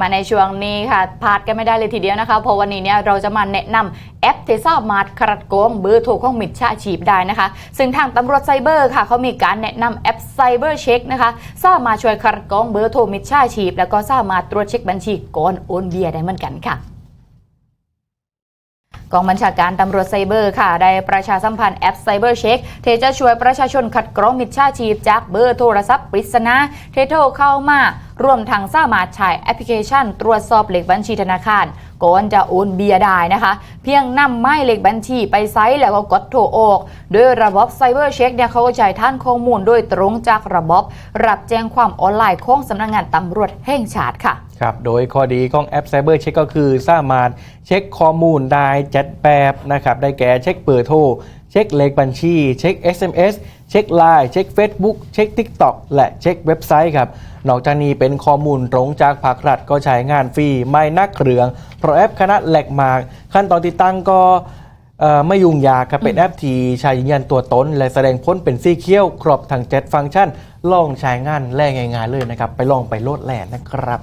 มาในช่วงนี้ค่ะพลาดกันไม่ได้เลยทีเดียวนะคะ เพราะวันนี้เนี่ยเราจะมาแนะนำแอปที่ามารถคัดโกงเบอร์โทรของมิจฉาชีพได้นะคะ ซึ่งทางตำรวจไซเบอร์ค่ะเขามีการแนะนำแอปไซเบอร์เช็คนะคะสามารถช่วยคัดโกงเบอร์โทรมิจฉาชีพ แล้วก็สามารถตรวจเช็คบัญชีก่อนโอนเบียได้เหมือนกันค่ะกองบัญชาการตำรวจไซเบอร์ค่ะ ได้ประชาสัมพันธ์แอปไซเบอร์เช็คที่จะช่วยประชาชนคัดกรองมิจฉาชีพจากเบอร์โทรศัพท์ปริศนาที่โทรเข้ามา รวมทั้งสามารถใช้แอปพลิเคชัน ตรวจสอบเลขบัญชีธนาคารก่อนจะโอนเบียร์ได้นะคะ เพียงนำไม้เลขบัญชีไปไซต์แล้วก็กดโทรออก โดยระบบไซเบอร์เช็คเนี่ยเขาก็ใช้ท่านข้อมูลโดยตรงจากระบบ รับแจ้งความออนไลน์ของสำนักงานตำรวจแห่งชาติค่ะครับ โดยข้อดีของแอป Cyber Check ก็คือสามารถเช็คข้อมูลได้จัดแบบนะครับ ได้แก่เช็คเบอร์โทรเช็คเลขบัญชี เช็ค SMS เช็ค Line เช็ค Facebook เช็ค TikTok และเช็คเว็บไซต์ครับ นอกจากนี้เป็นข้อมูลตรงจากภาครัฐก็ใช้งานฟรีไม่นักเครื่อง เพราะแอปคณะแหลกมาก ขั้นตอนติดตั้งก็ไม่ยุ่งยากครับเป็นแอปที่ใช้ยืนยันตัวตน และแสดงพ้นเป็นสีเขียวครอบทั้ง7ฟังก์ชันลองใช้งานแล่ง่ายๆเลยนะครับ ไปลองไปโหลดแล่นะครับ